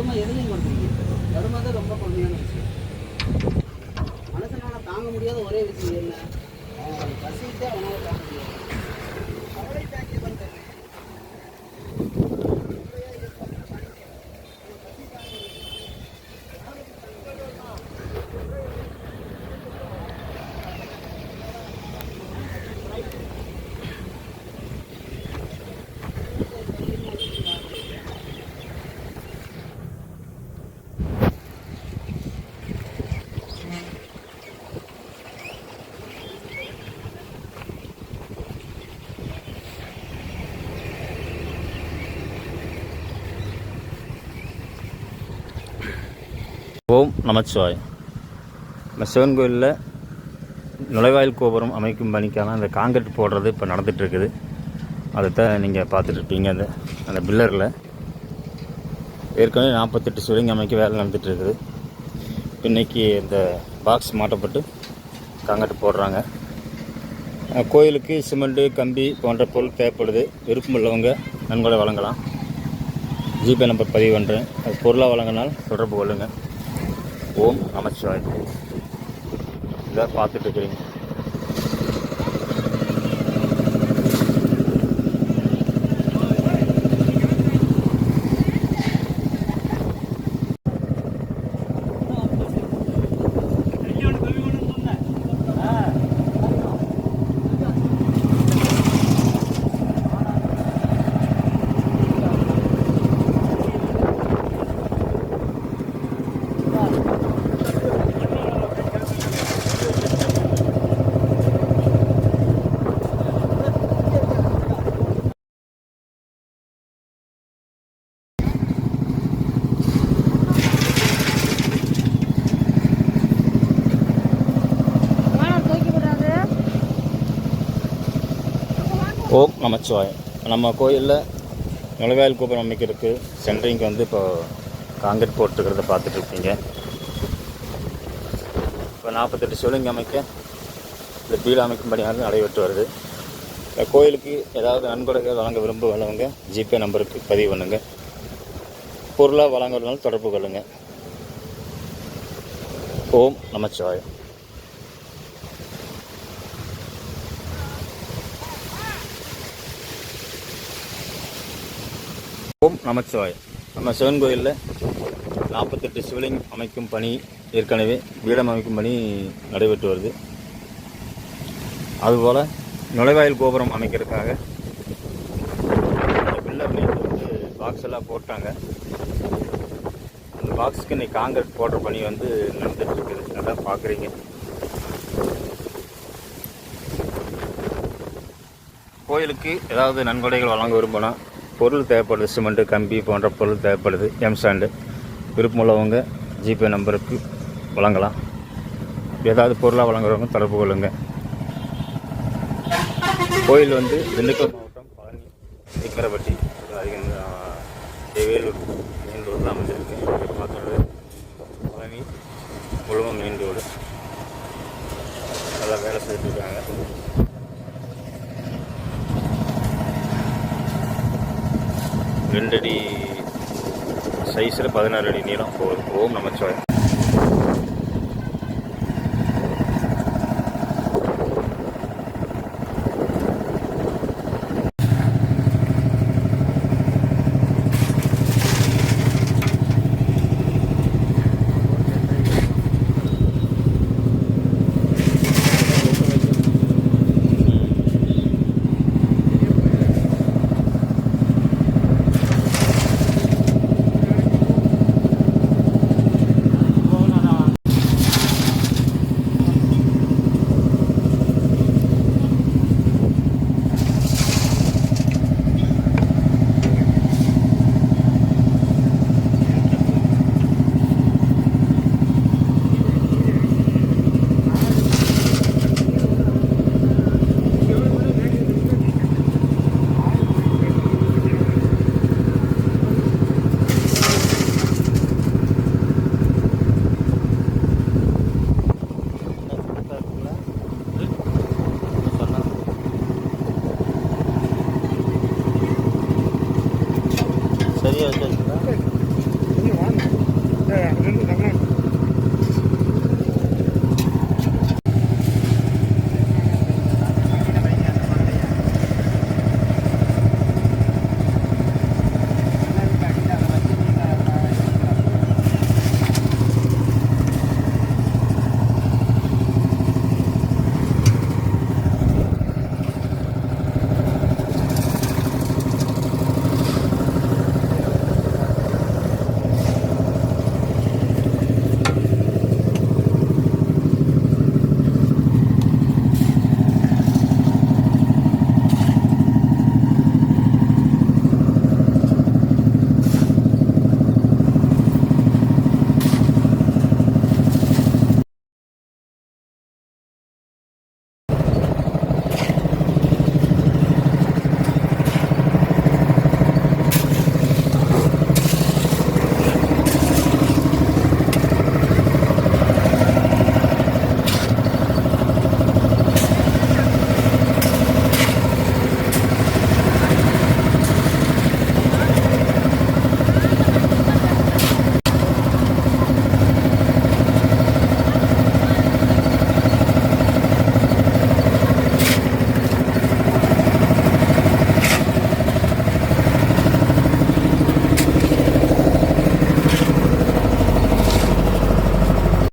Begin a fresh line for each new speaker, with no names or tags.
கொடுமை எதையும் கொடுத்துருக்கீங்க வறுமை தான் ரொம்ப கொடுமையான விஷயம். மனசனால் தாங்க முடியாத ஒரே விஷயம் என்ன? அவன் பசித்தே அவனால் தாங்க முடியாது.
ஓம் நமச்சிவாய். நம்ம சிவன் கோயிலில் நுழைவாயில் கோபுரம் அமைக்கும் பணிக்கான அந்த காங்கிரீட் போடுறது இப்போ நடந்துகிட்ருக்குது இருக்குது அதை தான் நீங்கள் பார்த்துட்டு இருப்பீங்க அந்த அந்த பில்லரில். ஏற்கனவே நாற்பத்தெட்டு சிவலிங்கம் அமைக்க வேலை நடந்துகிட்ருக்குது இருக்குது இந்த பாக்ஸ் மாட்டப்பட்டு காங்கிரீட் போடுறாங்க. கோயிலுக்கு சிமெண்ட்டு கம்பி போன்ற பொருள் தேவைப்படுது. விருப்பம் உள்ளவங்க நன்கொடை வழங்கலாம். ஜிபே நம்பர் பதிவு பண்ணுறேன் அது பொருளாக வழங்கினால் தொடர்பு கொள்ளுங்கள் ஓம் நமச்சிவாய் இதை பார்த்துட்டு இருக்கிறீங்க. ஓம் நமச்சிவாயம். நம்ம கோயிலில் நுழைவாயில் கோபுரம் அமைக்கிறதுக்கு சென்ட்ரிங்க்கு வந்து இப்போ காங்கிரீட் போட்டுருக்கிறத பார்த்துட்டு இப்போ நாற்பத்தெட்டு சிவலிங்கம் அமைக்க இந்த பீடு அமைக்கும் பணியாளர் நடைபெற்று வருது. இந்த கோயிலுக்கு ஏதாவது நன்கொடைகள் வழங்க விரும்ப விரும்புகிறவங்க ஜிபே நம்பருக்கு பதிவு பண்ணுங்க. பொருளாக வழங்குறதுனால தொடர்பு கொள்ளுங்க. ஓம் நமச்சிவாயம். ஓம் நமச்சிவாய். நம்ம சிவன் கோயிலில் நாற்பத்தெட்டு சிவலிங் அமைக்கும் பணி ஏற்கனவே பீடம் அமைக்கும் பணி நடைபெற்று வருது. அதுபோல் நுழைவாயில் கோபுரம் அமைக்கிறதுக்காக பில்லர் நேற்று வந்து பாக்ஸ் எல்லாம் போட்டாங்க. அந்த பாக்ஸுக்கு இன்னைக்கு காங்கிரீட் போடுற பணி வந்து நடந்துட்டு நல்லா அதான் பார்க்குறீங்க கோயிலுக்கு ஏதாவது நன்கொடைகள் வழங்க விரும்பினா பொருள் தேவைப்படுது சிமெண்ட்டு கம்பி போன்ற பொருள் தேவைப்படுது எம்சாண்டு விருப்பமுள்ளவங்க ஜிபே நம்பருக்கு வழங்கலாம். ஏதாவது பொருளாக வழங்குறவங்க தொடர்பு கொள்ளுங்க. கோயில் வந்து திண்டுக்கல் மாவட்டம் பழனி சிக்கரப்பட்டி அதிகம் வேலூர் மெயின் ரோட்டில் அமைஞ்சிருக்கு. பார்த்தோட பழனி முழுவதும் மெயின் ரெண்டு அடி சைஸில் பதினாறு அடி நீளம் போகுது ஓம் நமச்சிவாயம்.
பெரிய வச்சு